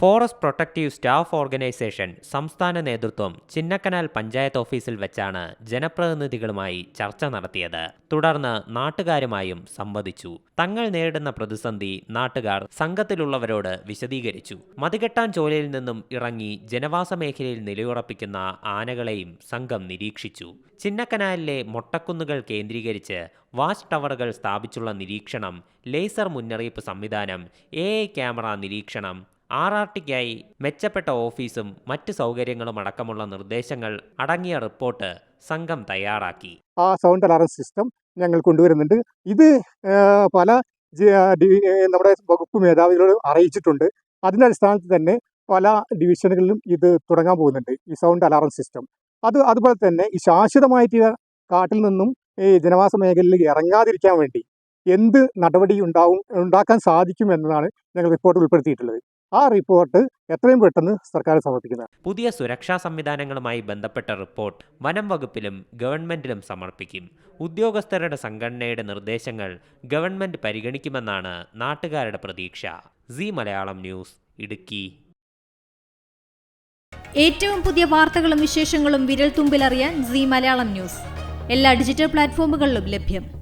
Forest protective staff organisation സംസ്ഥാന നേതൃത്വം ചിന്നക്കനാൽ പഞ്ചായത്ത് ഓഫീസിൽ വെച്ചാണ് ജനപ്രതിനിധികളുമായി ചർച്ച നടത്തിയത്. തുടർന്ന് നാട്ടുകാരുമായും സംവദിച്ചു. തങ്ങൾ നേരിടുന്ന പ്രതിസന്ധി നാട്ടുകാർ സംഘത്തിലുള്ളവരോട് വിശദീകരിച്ചു. മതികെട്ടാൻ ചോലയിൽ നിന്നും ഇറങ്ങി ജനവാസ മേഖലയിൽ നിലയുറപ്പിക്കുന്ന ആനകളെയും സംഘം നിരീക്ഷിച്ചു. ചിന്നക്കനാലിലെ മൊട്ടക്കുന്നുകൾ കേന്ദ്രീകരിച്ച് വാച്ച് ടവറുകൾ സ്ഥാപിച്ചുള്ള നിരീക്ഷണം ലേസർ മുന്നറിയിപ്പ് സംവിധാനം എ ക്യാമറ നിരീക്ഷണം ആർ ആർ ടിക്കായി മെച്ചപ്പെട്ട ഓഫീസും മറ്റ് സൗകര്യങ്ങളും അടക്കമുള്ള നിർദ്ദേശങ്ങൾ അടങ്ങിയ റിപ്പോർട്ട് സംഘം തയ്യാറാക്കി. ആ സൗണ്ട് അലാറം സിസ്റ്റം ഞങ്ങൾ കൊണ്ടുവരുന്നുണ്ട്. ഇത് പല നമ്മുടെ വകുപ്പ് മേധാവികളോട് അറിയിച്ചിട്ടുണ്ട്. അതിന്റെ അടിസ്ഥാനത്തിൽ തന്നെ പല ഡിവിഷനുകളിലും ഇത് തുടങ്ങാൻ പോകുന്നുണ്ട് ഈ സൗണ്ട് അലാറം സിസ്റ്റം. അത് അതുപോലെ തന്നെ ഈ ശാശ്വതമായിട്ട് കാട്ടിൽ നിന്നും ഈ ജനവാസ മേഖലയിൽ ഇറങ്ങാതിരിക്കാൻ വേണ്ടി എന്ത് നടപടി ഉണ്ടാവും ഉണ്ടാക്കാൻ സാധിക്കും എന്നതാണ് ഞങ്ങൾ റിപ്പോർട്ട് ഉൾപ്പെടുത്തിയിട്ടുള്ളത്. ആ റിപ്പോർട്ട് എത്രയും പെട്ടെന്ന് സർക്കാർ സമർപ്പിക്കുന്നത്. പുതിയ സുരക്ഷാ സംവിധാനങ്ങളുമായി ബന്ധപ്പെട്ട റിപ്പോർട്ട് വനം വകുപ്പിലും ഗവൺമെന്റിലും സമർപ്പിക്കും. ഉദ്യോഗസ്ഥരുടെ സംഘടനയുടെ നിർദ്ദേശങ്ങൾ ഗവൺമെന്റ് പരിഗണിക്കുമെന്നാണ് നാട്ടുകാരുടെ പ്രതീക്ഷ. C Malayalam news Idukki. ഏറ്റവും പുതിയ വാർത്തകളും വിശേഷങ്ങളും വിരൽ തുമ്പിലറിയാൻ സി മലയാളം ന്യൂസ്. എല്ലാ ഡിജിറ്റൽ പ്ലാറ്റ്ഫോമുകളിലും ലഭ്യം.